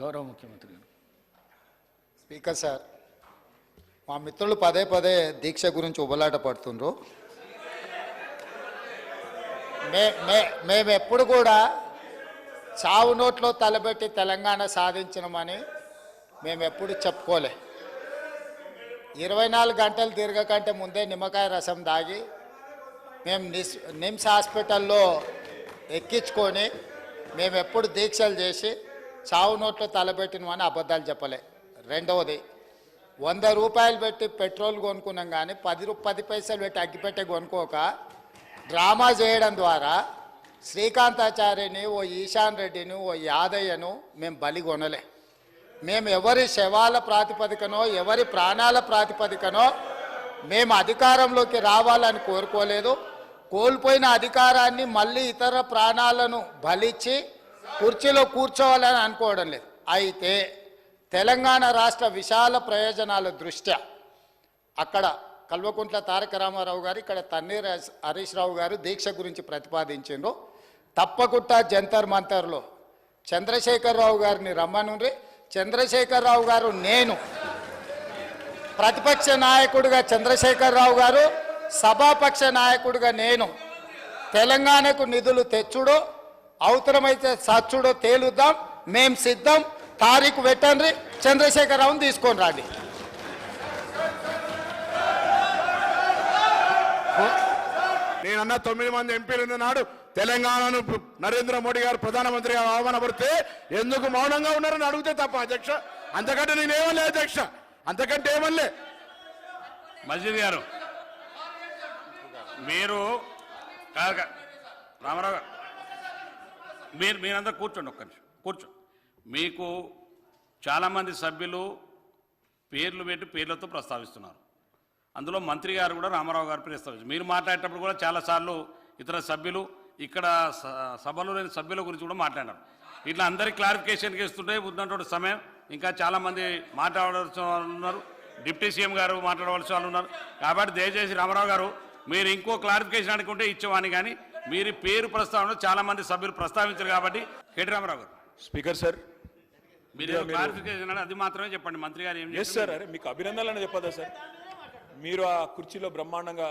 గౌరవ ముఖ్యమంత్రి గారు. స్పీకర్ సార్ మా మిత్రులు పదే పదే దీక్ష గురించి ఉబలాట పడుతుండ్రు. మే మే మేము ఎప్పుడు కూడా చావు నోట్లో తలబెట్టి తెలంగాణ సాధించినమని మేము ఎప్పుడు చెప్పుకోలే. ఇరవై నాలుగు గంటలు తిరగకంటే ముందే నిమ్మకాయ రసం దాగి మేము నిస్ నిమ్స్ హాస్పిటల్లో ఎక్కించుకొని మేము ఎప్పుడు దీక్షలు చేసి చావు నోట్లో తలబెట్టినమని అబద్ధాలు చెప్పలే. రెండవది వంద రూపాయలు పెట్టి పెట్రోల్ కొనుక్కున్నాం కానీ పది రూ పది పైసలు పెట్టి అగ్గిపెట్టే కొనుక్కోక డ్రామా చేయడం ద్వారా శ్రీకాంతాచార్యని ఓ ఈశాన్ రెడ్డిని ఓ యాదయ్యను మేము బలి కొనలే. మేము ఎవరి శవాల ప్రాతిపదికనో ఎవరి ప్రాణాల ప్రాతిపదికనో మేము అధికారంలోకి రావాలని కోరుకోలేదు. కోల్పోయిన అధికారాన్ని మళ్ళీ ఇతర ప్రాణాలను బలిచ్చి కుర్చీలో కూర్చోవాలని అనుకోవడం లేదు. అయితే తెలంగాణ రాష్ట్ర విశాల ప్రయోజనాల దృష్ట్యా అక్కడ కల్వకుంట్ల తారక రామారావు గారు ఇక్కడ తన్నీర్ హరీష్- హరీష్ రావు గారు దీక్ష గురించి ప్రతిపాదించిండ్రు. తప్పకుండా జంతర్ మంతర్లో చంద్రశేఖరరావు గారిని రమ్మనుండ్రి చంద్రశేఖరరావు గారు నేను ప్రతిపక్ష నాయకుడిగా చంద్రశేఖరరావు గారు సభాపక్ష నాయకుడిగా నేను తెలంగాణకు నిధులు తెచ్చుడో అవసరమైతే సచ్చుడో తేలుద్దాం మేం సిద్ధం తారీఖు పెట్టండి చంద్రశేఖరరావుని తీసుకొని రండి. నేనన్న తొమ్మిది మంది ఎంపీలు నాడు తెలంగాణను నరేంద్ర మోడీ గారు ప్రధానమంత్రిగా ఆహ్వానపడితే ఎందుకు మౌనంగా ఉన్నారని అడిగితే తప్ప అధ్యక్ష. అంతకంటే నేనేమలే అధ్యక్ష. అంతకంటే ఏమనలే. మస్జిద్ గారు మీరు రామారావు గారు. మీరు మీరందరూ కూర్చోండి ఒక్క నిమిషం. కూర్చో మీకు చాలామంది సభ్యులు పేర్లు పెట్టి పేర్లతో ప్రస్తావిస్తున్నారు. అందులో మంత్రి గారు కూడా రామారావు గారు ప్రస్తావించారు. మీరు మాట్లాడేటప్పుడు కూడా చాలాసార్లు ఇతర సభ్యులు ఇక్కడ స- సభలో లేని సభ్యుల గురించి కూడా మాట్లాడారు. ఇట్లా అందరి క్లారిఫికేషన్కి ఇస్తుంటే ఉన్నటువంటి సమయం ఇంకా చాలామంది మాట్లాడవలసిన వాళ్ళు ఉన్నారు. డిప్యూటీ సీఎం గారు మాట్లాడవలసిన వాళ్ళు ఉన్నారు. కాబట్టి దయచేసి రామారావు గారు మీరు ఇంకో క్లారిఫికేషన్ అనుకుంటే ఇచ్చేవాని కానీ మీరు పేరు ప్రస్తావన చాలా మంది సభ్యులు ప్రస్తావించారు కాబట్టి కేటీ రామారావు గారు. Speaker sir. మీరు క్లారిఫికేషన్ అది మాత్రమే చెప్పండి. మంత్రి గారు ఏం ఎస్ సార్ అరే మీకు అభినందనలు చెప్పదా సార్ మీరు ఆ కుర్చీలో బ్రహ్మాండంగా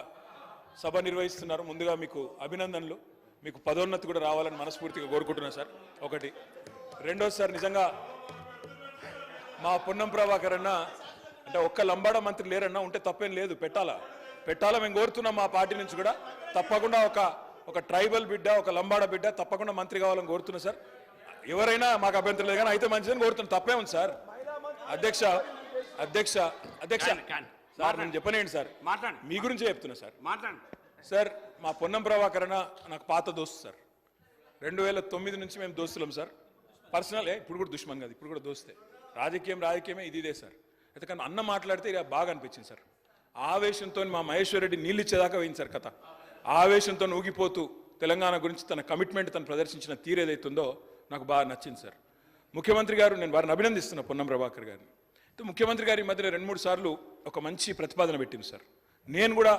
సభ నిర్వహిస్తున్నారు. ముందుగా మీకు అభినందనలు. మీకు పదోన్నతి కూడా రావాలని మనస్ఫూర్తిగా కోరుకుంటున్నాను సార్ ఒకటి. రెండోది సార్ నిజంగా మా పొన్నం ప్రభాకర్ అన్న అంటే ఒక్క లంబాడ మంత్రి లేరన్నా ఉంటే తప్పేం లేదు. పెట్టాలా? పెట్టాలా? మేము కోరుతున్నాం మా పార్టీ నుంచి కూడా. తప్పకుండా ఒక ఒక ట్రైబల్ బిడ్డ ఒక లంబాడ బిడ్డ తప్పకుండా మంత్రి కావాలని కోరుతున్నా సార్. ఎవరైనా మాకు అభ్యంతరం లేదు కానీ అయితే మంచిదని కోరుతున్నాం. తప్పే ఉంది సార్. అధ్యక్ష అధ్యక్ష అధ్యక్ష. సార్ నేను చెప్పనేయండి సార్. మాట్లాడండి. మీ గురించే చెప్తున్నా సార్. మాట్లాడండి సార్ మా పొన్నం ప్రభాకర్ అన్న నాకు పాత దోస్తు సార్. రెండు వేల తొమ్మిది నుంచి మేము దోస్తులం సార్. పర్సనల్ ఏ, ఇప్పుడు కూడా దుష్మన్ కాదు ఇప్పుడు కూడా దోస్తే. రాజకీయం రాజకీయమే ఇది ఇదే సార్. అయితే కానీ అన్న మాట్లాడితే ఇలా బాగా అనిపించింది సార్. ఆవేశంతో మా మహేశ్వర్ రెడ్డి నీళ్ళు ఇచ్చేదాకా పోయింది సార్ కథ. ఆవేశంతో ఊగిపోతూ తెలంగాణ గురించి తన కమిట్మెంట్ తను ప్రదర్శించిన తీరేదైతుందో నాకు బాగా నచ్చింది సార్. ముఖ్యమంత్రి గారు నేను వారిని అభినందిస్తున్నా పొన్నం ప్రభాకర్ గారిని. అయితే ముఖ్యమంత్రి గారి మధ్యలో రెండు మూడు సార్లు ఒక మంచి ప్రతిపాదన పెట్టింది సార్. నేను కూడా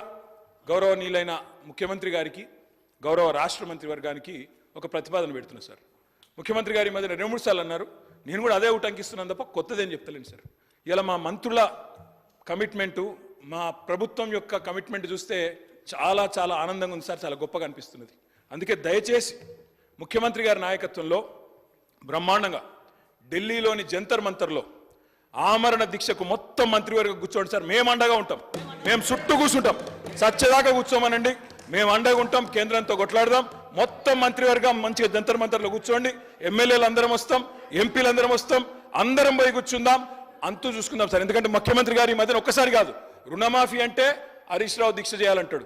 గౌరవనీయులైన ముఖ్యమంత్రి గారికి గౌరవ రాష్ట్ర మంత్రి వర్గానికి ఒక ప్రతిపాదన పెడుతున్నా సార్. ముఖ్యమంత్రి గారి మధ్యన రెండు మూడు సార్లు అన్నారు నేను కూడా అదే ఉటంకిస్తున్నాను తప్ప కొత్తదేం చెప్తలేను సార్. ఇలా మా మంత్రుల కమిట్మెంటు మా ప్రభుత్వం యొక్క కమిట్మెంట్ చూస్తే చాలా చాలా ఆనందంగా ఉంది సార్. చాలా గొప్పగా అనిపిస్తున్నది. అందుకే దయచేసి ముఖ్యమంత్రి గారి నాయకత్వంలో బ్రహ్మాండంగా ఢిల్లీలోని జంతర్ మంతర్లో ఆమరణ దీక్షకు మొత్తం మంత్రివర్గం కూర్చోండి సార్. మేము అండగా ఉంటాం. మేము చుట్టూ కూర్చుంటాం. సత్యదాకా కూర్చోమనండి. మేము అండగా ఉంటాం. కేంద్రంతో కొట్లాడదాం. మొత్తం మంత్రివర్గం మంచిగా జంతర్ మంతర్లో కూర్చోండి. ఎమ్మెల్యేలు అందరం వస్తాం. ఎంపీలు అందరం వస్తాం. అందరం పోయి కూర్చుందాం. అంతూ చూసుకుందాం సార్. ఎందుకంటే ముఖ్యమంత్రి గారు ఈ మధ్యన ఒక్కసారి కాదు. రుణమాఫీ అంటే హరీష్ రావు దీక్ష చేయాలంటాడు.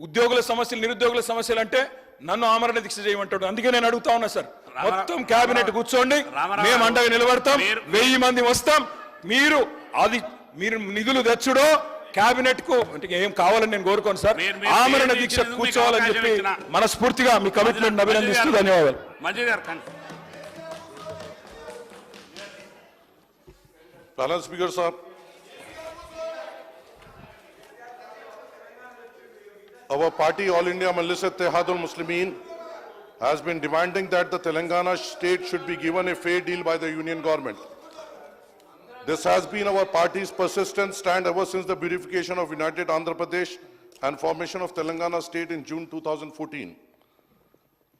ఉద్యోగుల సమస్యలు నిరుద్యోగుల సమస్యలు అంటే నన్ను ఆమరణ దీక్ష చేయమంటాడు. అందుకే నేను అడుగుతా ఉన్నా సార్. మొత్తం కేబినెట్ కూర్చోండి. మేము అండగా నిలబడతాం. వెయ్యి మంది వస్తాం. మీరు అది మీరు నిధులు తెచ్చుడో కేబినెట్కు అంటే ఏం కావాలని నేను కోరుకోను సార్. మీరు- మీరు ఆమరణ దీక్ష కూర్చోవాలని చెప్పి. మనస్ఫూర్తిగా మీ కమిట్మెంట్ అభినందిస్తూ ధన్యవాదాలు. మంచిది గారు కానీ Our party, All India Majlis Ittehadul Muslimin, has been demanding that the Telangana state should be given a fair deal by the union government. This has been our party's persistent stand ever since the beautification of United Andhra Pradesh and formation of Telangana state in June 2014.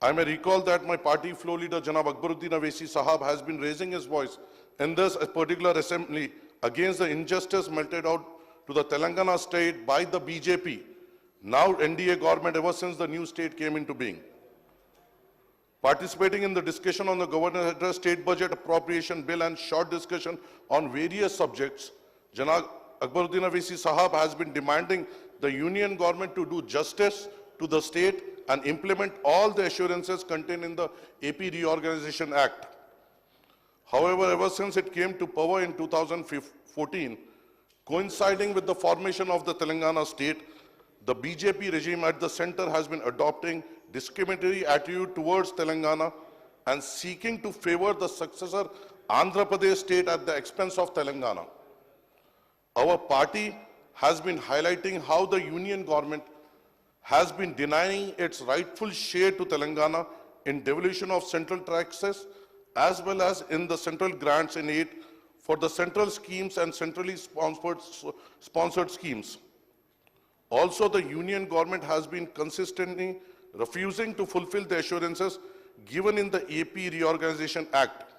I may recall that my party floor leader Janab Akbaruddin Avesi Sahab has been raising his voice in this particular assembly against the injustice meted out to the Telangana state by the BJP, now NDA government ever since the new state came into being. Participating in the discussion on the Governor's Address State Budget Appropriation Bill and short discussion on various subjects, Janab Akbaruddin Avesi Sahab has been demanding the union government to do justice to the state and implement all the assurances contained in the AP Reorganization Act. However, ever since it came to power in 2014, coinciding with the formation of the Telangana state, the BJP regime at the center has been adopting discriminatory attitude towards Telangana and seeking to favor the successor Andhra Pradesh state at the expense of Telangana. Our party has been highlighting how the union government has been denying its rightful share to Telangana in devolution of central taxes as well as in the central grants in aid for the central schemes and centrally sponsored, sponsored schemes. Also, the union government has been consistently refusing to fulfill the assurances given in the AP Reorganization Act